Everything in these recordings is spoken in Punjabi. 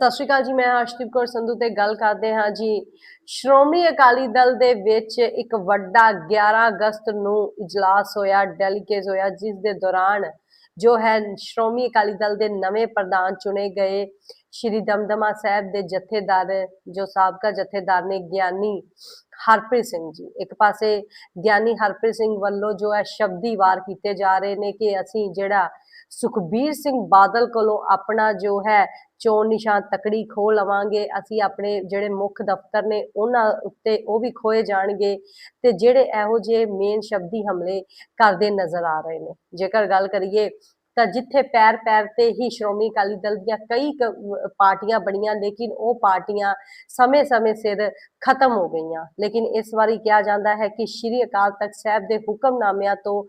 ਸਤਿ ਸ਼੍ਰੀ ਅਕਾਲ ਜੀ, ਮੈਂ ਹਰਸ਼ਦੀਪ ਕੌਰ ਸੰਧੂ ਤੇ ਗੱਲ ਕਰਦੇ ਹਾਂ ਜੀ। ਸ਼੍ਰੋਮਣੀ ਅਕਾਲੀ ਦਲ ਦੇ ਵਿੱਚ ਇੱਕ ਵੱਡਾ 11 ਅਗਸਤ ਨੂੰ ਇਜਲਾਸ ਹੋਇਆ ਡੈਲੀਗੇਟਸ ਹੋਇਆ, ਜਿਸ ਦੇ ਦੌਰਾਨ ਜੋ ਹੈ ਸ਼੍ਰੋਮਣੀ ਅਕਾਲੀ ਦਲ ਦੇ ਨਵੇਂ ਪ੍ਰਧਾਨ ਚੁਣੇ ਗਏ। ਸ਼੍ਰੀ ਦਮਦਮਾ ਸਾਹਿਬ ਦੇ ਜਥੇਦਾਰ, ਜੋ ਸਾਬਕਾ ਜਥੇਦਾਰ ਨੇ ਗਿਆਨੀ ਹਰਪ੍ਰੀਤ ਸਿੰਘ ਜੀ। ਇੱਕ ਪਾਸੇ ਗਿਆਨੀ ਹਰਪ੍ਰੀਤ ਸਿੰਘ ਵੱਲੋਂ ਜੋ ਹੈ ਸ਼ਬਦੀ ਵਾਰ ਕੀਤੇ ਜਾ ਰਹੇ ਨੇ ਕਿ ਅਸੀਂ ਜਿਹੜਾ ਸੁਖਬੀਰ ਸਿੰਘ ਬਾਦਲ ਕੋਲੋਂ ਆਪਣਾ ਜੋ ਹੈ ਚੋਣ ਨਿਸ਼ਾਨ ਤਕੜੀ ਖੋ ਲਵਾਂਗੇ, ਅਸੀਂ ਆਪਣੇ ਜਿਹੜੇ ਮੁੱਖ ਦਫ਼ਤਰ ਨੇ ਉਹਨਾਂ ਉੱਤੇ ਉਹ ਵੀ ਖੋਏ ਜਾਣਗੇ ਤੇ ਜਿਹੜੇ ਇਹੋ ਜਿਹੇ ਮੇਨ ਸ਼ਬਦੀ ਹਮਲੇ ਕਰਦੇ ਨਜ਼ਰ ਆ ਰਹੇ ਨੇ। ਜੇਕਰ ਗੱਲ ਕਰੀਏ ਤਾਂ ਜਿੱਥੇ ਪੈਰ ਪੈਰ ਤੇ ਹੀ ਸ਼੍ਰੋਮਣੀ ਅਕਾਲੀ ਦਲ ਦੀਆਂ ਕਈ ਪਾਰਟੀਆਂ ਬਣੀਆਂ, ਲੇਕਿਨ ਉਹ ਪਾਰਟੀਆਂ ਸਮੇਂ-ਸਮੇਂ ਸਿਰ ਖਤਮ ਹੋ ਗਈਆਂ। ਲੇਕਿਨ ਇਸ ਵਾਰੀ ਕਿਹਾ ਜਾਂਦਾ ਹੈ ਕਿ ਸ਼੍ਰੀ ਅਕਾਲ ਤਖਤ ਸਾਹਿਬ ਦੇ ਹੁਕਮਨਾਮਿਆਂ ਤੋਂ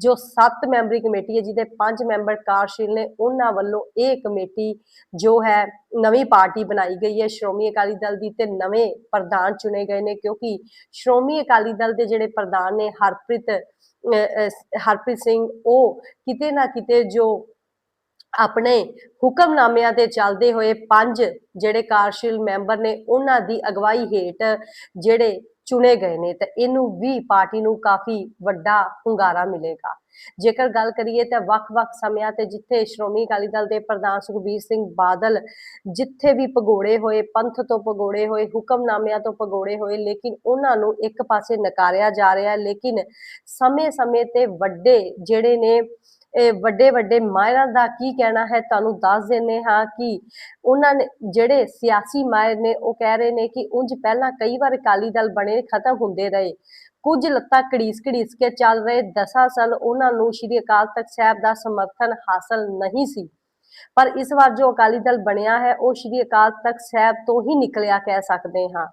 ਜੋ 7 ਮੈਂਬਰੀ ਕਮੇਟੀ ਹੈ, ਜਿਹਦੇ 5 ਮੈਂਬਰ ਕਾਰਜਸ਼ੀਲ ਨੇ, ਉਹਨਾਂ ਵੱਲੋਂ ਇਹ ਕਮੇਟੀ ਜੋ ਹੈ, ਨਵੀਂ ਪਾਰਟੀ ਬਣਾਈ ਗਈ ਹੈ। ਸ਼੍ਰੋਮਣੀ ਅਕਾਲੀ ਦਲ ਦੀ ਤੇ ਨਵੇਂ ਪ੍ਰਧਾਨ ਚੁਣੇ ਗਏ ਨੇ, ਕਿਉਂਕਿ ਸ਼੍ਰੋਮਣੀ ਅਕਾਲੀ ਦਲ ਦੇ ਜਿਹੜੇ ਪ੍ਰਧਾਨ ਨੇ, ਹਰਪ੍ਰੀਤ ਹਰਪ੍ਰੀਤ ਸਿੰਘ, ਉਹ ਕਿਤੇ ਨਾ ਕਿਤੇ ਜੋ ਆਪਣੇ ਹੁਕਮਨਾਮਿਆਂ ਤੇ ਚੱਲਦੇ ਹੋਏ ਪੰਜ ਜਿਹੜੇ ਕਾਰਜਸ਼ੀਲ ਮੈਂਬਰ ਨੇ, ਉਹਨਾਂ ਦੀ ਅਗਵਾਈ ਹੇਠ ਜਿਹੜੇ ਚੁਣੇ ਗਏ ਨੇ, ਤੇ ਇਹਨੂੰ ਵੀ ਪਾਰਟੀ ਨੂੰ ਕਾਫੀ ਵੱਡਾ ਹੁੰਗਾਰਾ ਮਿਲੇਗਾ। ਜੇਕਰ ਗੱਲ ਕਰੀਏ ਤਾਂ ਵੱਖ-ਵੱਖ ਸਮਿਆਂ ਤੇ ਜਿੱਥੇ ਸ਼੍ਰੋਮਣੀ ਅਕਾਲੀ ਦਲ ਦੇ ਪ੍ਰਧਾਨ ਸੁਖਬੀਰ ਸਿੰਘ ਬਾਦਲ ਜਿੱਥੇ ਵੀ ਭਗੋੜੇ ਹੋਏ, ਪੰਥ ਤੋਂ ਭਗੋੜੇ ਹੋਏ, ਹੁਕਮਨਾਮਿਆਂ ਤੋਂ ਭਗੋੜੇ ਹੋਏ, ਲੇਕਿਨ ਉਹਨਾਂ ਨੂੰ ਇੱਕ ਪਾਸੇ ਨਕਾਰਿਆ ਜਾ ਰਿਹਾ, ਲੇਕਿਨ ਸਮੇਂ-ਸਮੇਂ ਤੇ ਵੱਡੇ ਜਿਹੜੇ ਨੇ ਵੱਡੇ ਵੱਡੇ ਮਾਇਰਾਂ ਦਾ ਕੀ ਕਹਿਣਾ ਹੈ? ਤੁਹਾਨੂੰ ਦੱਸ ਦਿੰਨੇ ਹਾਂ ਕਿ ਉਹਨਾਂ ਨੇ ਜਿਹੜੇ ਸਿਆਸੀ ਮਾਹਿਰ ਨੇ, ਉਹ ਕਹਿ ਰਹੇ ਨੇ ਕਿ ਉਂਝ ਪਹਿਲਾਂ ਕਈ ਵਾਰ ਅਕਾਲੀ ਦਲ ਬਣੇ, ਖਤਮ ਹੁੰਦੇ ਰਹੇ। ਕੁਝ ਲੱਤਾਂ ਘੜੀਸ ਘੜੀਸ ਕੇ ਚੱਲ ਰਹੇ 10 ਸਾਲ ਉਹਨਾਂ ਨੂੰ ਸ਼੍ਰੀ ਅਕਾਲ ਤਖਤ ਸਾਹਿਬ ਦਾ ਸਮਰਥਨ ਹਾਸਲ ਨਹੀਂ ਸੀ। ਪਰ ਇਸ ਵਾਰ ਜੋ ਅਕਾਲੀ ਦਲ ਬਣਿਆ ਹੈ, ਉਹ ਸ਼੍ਰੀ ਅਕਾਲ ਤਖਤ ਸਾਹਿਬ ਤੋਂ ਹੀ ਨਿਕਲਿਆ ਕਹਿ ਸਕਦੇ ਹਾਂ।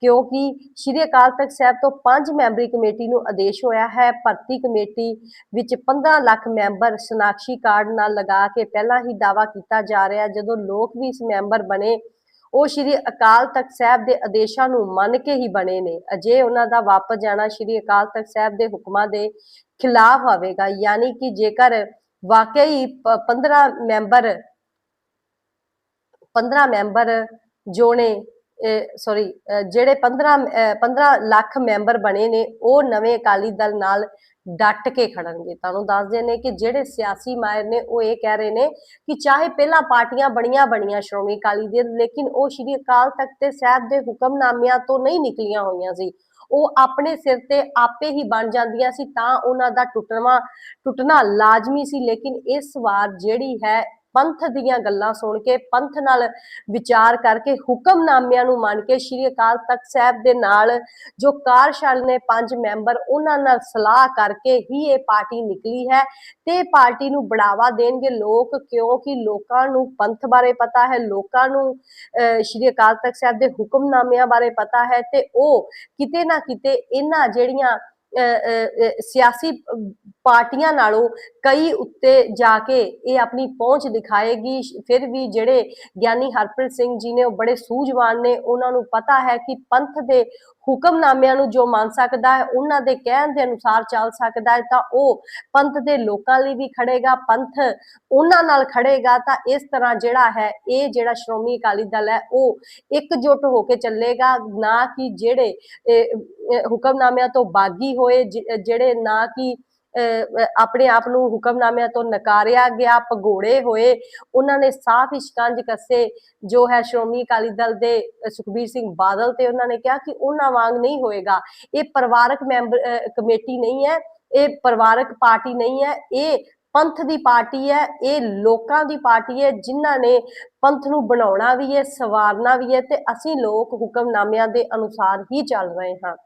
ਕਿਉਂਕਿ ਸ਼੍ਰੀ ਅਕਾਲ ਤਖਤ ਸਾਹਿਬ ਤੋਂ ਪੰਜ ਮੈਂਬਰੀ ਕਮੇਟੀ ਨੂੰ ਆਦੇਸ਼ ਹੋਇਆ ਹੈ। ਭਰਤੀ ਕਮੇਟੀ ਵਿੱਚ 15 ਲੱਖ ਮੈਂਬਰ ਸਨਾਖੀ ਕਾਰਡ ਨਾਲ ਲਗਾ ਕੇ ਪਹਿਲਾਂ ਹੀ ਦਾਵਾ ਕੀਤਾ ਜਾ ਰਿਹਾ ਜਦੋਂ ਲੋਕ ਵੀ ਇਸ ਮੈਂਬਰ ਬਣੇ, ਉਹ ਸ਼੍ਰੀ ਅਕਾਲ ਤਖਤ ਸਾਹਿਬ ਦੇ ਆਦੇਸ਼ਾਂ ਨੂੰ ਮੰਨ ਕੇ ਹੀ ਬਣੇ ਨੇ। ਅਜੇ ਉਹਨਾਂ ਦਾ ਵਾਪਸ ਜਾਣਾ ਸ਼੍ਰੀ ਅਕਾਲ ਤਖਤ ਸਾਹਿਬ ਦੇ ਹੁਕਮਾਂ ਦੇ ਖਿਲਾਫ ਹੋਵੇਗਾ ਯਾਨੀ ਕਿ ਜੇਕਰ ਵਾਕਈ 15 ਮੈਂਬਰ 15 ਮੈਂਬਰ ਜੋ ਨੇ ਸੌਰੀ ਜਿਹੜੇ 15 15 ਲੱਖ ਮੈਂਬਰ ਬਣੇ ਨੇ, ਉਹ ਨਵੇਂ ਅਕਾਲੀ ਦਲ ਨਾਲ ਡਟ ਕੇ ਖੜਨਗੇ। ਤੁਹਾਨੂੰ ਦੱਸਦੇ ਨੇ ਕਿ ਜਿਹੜੇ ਸਿਆਸੀ ਮਾਇਰ ਨੇ, ਉਹ ਇਹ ਕਹਿ ਰਹੇ ਨੇ ਕਿ ਚਾਹੇ ਪਹਿਲਾਂ ਪਾਰਟੀਆਂ ਬਣੀਆਂ ਬਣੀਆਂ ਸ਼੍ਰੋਮਣੀ ਅਕਾਲੀ ਦਲ, ਲੇਕਿਨ ਉਹ ਸ਼੍ਰੀ ਅਕਾਲ ਤਖਤ ਤੇ ਸਾਹਿਬ ਦੇ ਹੁਕਮਨਾਮਿਆਂ ਤੋਂ ਨਹੀਂ ਨਿਕਲੀਆਂ ਹੋਈਆਂ ਸੀ। ਉਹ ਆਪਣੇ ਸਿਰ ਤੇ ਆਪੇ ਹੀ ਬਣ ਜਾਂਦੀਆਂ ਸੀ ਤਾਂ ਉਹਨਾਂ ਦਾ ਟੁੱਟਣਾ ਟੁੱਟਣਾ ਲਾਜ਼ਮੀ ਸੀ ਲੇਕਿਨ ਇਸ ਵਾਰ ਜਿਹੜੀ ਹੈ ਪੰਥ ਦੀਆਂ ਗੱਲਾਂ ਸੁਣ ਕੇ ਪੰਥ ਨਾਲ ਵਿਚਾਰ ਕਰਕੇ ਹੁਕਮਨਾਮਿਆਂ ਨੂੰ ਮੰਨ ਕੇ ਸ਼੍ਰੀ ਅਕਾਲ ਤਖਤ ਸਾਹਿਬ ਦੇ ਨਾਲ ਜੋ ਕਾਰਜਸ਼ਾਲ ਨੇ ਪੰਜ ਮੈਂਬਰ ਉਹਨਾਂ ਨਾਲ ਸਲਾਹ ਕਰਕੇ ਹੀ ਇਹ ਪਾਰਟੀ ਨਿਕਲੀ ਹੈ ਤੇ ਪਾਰਟੀ ਨੂੰ ਬੜਾਵਾ ਦੇਣਗੇ। ਲੋਕ ਕਿਉਂਕਿ ਲੋਕਾਂ ਨੂੰ ਪੰਥ ਬਾਰੇ ਪਤਾ ਹੈ ਲੋਕਾਂ ਨੂੰ ਅਹ, ਸ਼੍ਰੀ ਅਕਾਲ ਤਖਤ ਸਾਹਿਬ ਦੇ ਹੁਕਮਨਾਮਿਆਂ ਬਾਰੇ ਪਤਾ ਹੈ ਤੇ ਉਹ ਕਿਤੇ ਨਾ ਕਿਤੇ ਇਹਨਾਂ ਜਿਹੜੀਆਂ ਅਹ, ਸਿਆਸੀ ਪਾਰਟੀਆਂ ਨਾਲੋਂ ਕਈ ਉੱਤੇ ਜਾ ਕੇ ਇਹ ਆਪਣੀ ਪਹੁੰਚ ਦਿਖਾਏਗੀ। ਫਿਰ ਵੀ ਜਿਹੜੇ ਗਿਆਨੀ ਹਰਪ੍ਰੀਤ ਸਿੰਘ ਜੀ ਨੇ ਉਹ ਬੜੇ ਸੂਝਵਾਨ ਨੇ। ਉਹਨਾਂ ਨੂੰ ਪਤਾ ਹੈ ਕਿ ਪੰਥ ਦੇ ਹੁਕਮਨਾਮਿਆਂ ਨੂੰ ਜੋ ਮੰਨ ਸਕਦਾ ਹੈ, ਉਹਨਾਂ ਦੇ ਕਹਿਣ ਦੇ ਅਨੁਸਾਰ ਚੱਲ ਸਕਦਾ ਹੈ। ਤਾਂ ਉਹ ਪੰਥ ਦੇ ਲੋਕਾਂ ਲਈ ਵੀ ਖੜੇਗਾ, ਪੰਥ ਉਹਨਾਂ ਨਾਲ ਖੜੇਗਾ। ਤਾਂ ਇਸ ਤਰ੍ਹਾਂ ਜਿਹੜਾ ਹੈ, ਇਹ ਜਿਹੜਾ ਸ਼੍ਰੋਮਣੀ ਅਕਾਲੀ ਦਲ ਹੈ, ਉਹ ਇਕਜੁੱਟ ਹੋ ਕੇ ਚੱਲੇਗਾ। ਨਾ ਕਿ ਜਿਹੜੇ ਹੁਕਮਨਾਮਿਆਂ ਤੋਂ ਬਾਗੀ ਹੋਏ ਜਿਹੜੇ ਨਾ ਕਿ ਆਪਣੇ ਆਪ ਨੂੰ ਹੁਕਮਨਾਮਿਆਂ ਤੋਂ ਨਕਾਰਿਆ ਗਿਆ, ਭਗੋੜੇ ਹੋਏ। ਉਹਨਾਂ ਨੇ ਸਾਫ਼ ਹੀ ਸ਼ਿਕੰਜ ਕੱਸੇ। ਜੋ ਹੈ ਸ਼੍ਰੋਮਣੀ ਅਕਾਲੀ ਦਲ ਦੇ ਸੁਖਬੀਰ ਸਿੰਘ ਬਾਦਲ ਤੇ ਉਹਨਾਂ ਨੇ ਕਿਹਾ ਕਿ ਉਹਨਾਂ ਵਾਂਗ ਨਹੀਂ ਹੋਏਗਾ। ਇਹ ਪਰਿਵਾਰਕ ਮੈਂਬਰ ਕਮੇਟੀ ਨਹੀਂ ਹੈ। ਇਹ ਪਰਿਵਾਰਕ ਪਾਰਟੀ ਨਹੀਂ ਹੈ। ਇਹ ਪੰਥ ਦੀ ਪਾਰਟੀ ਹੈ। ਇਹ ਲੋਕਾਂ ਦੀ ਪਾਰਟੀ ਹੈ। ਜਿਨ੍ਹਾਂ ਨੇ ਪੰਥ ਨੂੰ ਬਣਾਉਣਾ ਵੀ ਹੈ, ਸਵਾਰਨਾ ਵੀ ਹੈ ਤੇ ਅਸੀਂ ਲੋਕ ਹੁਕਮਨਾਮਿਆਂ ਦੇ ਅਨੁਸਾਰ ਹੀ ਚੱਲ ਰਹੇ ਹਾਂ।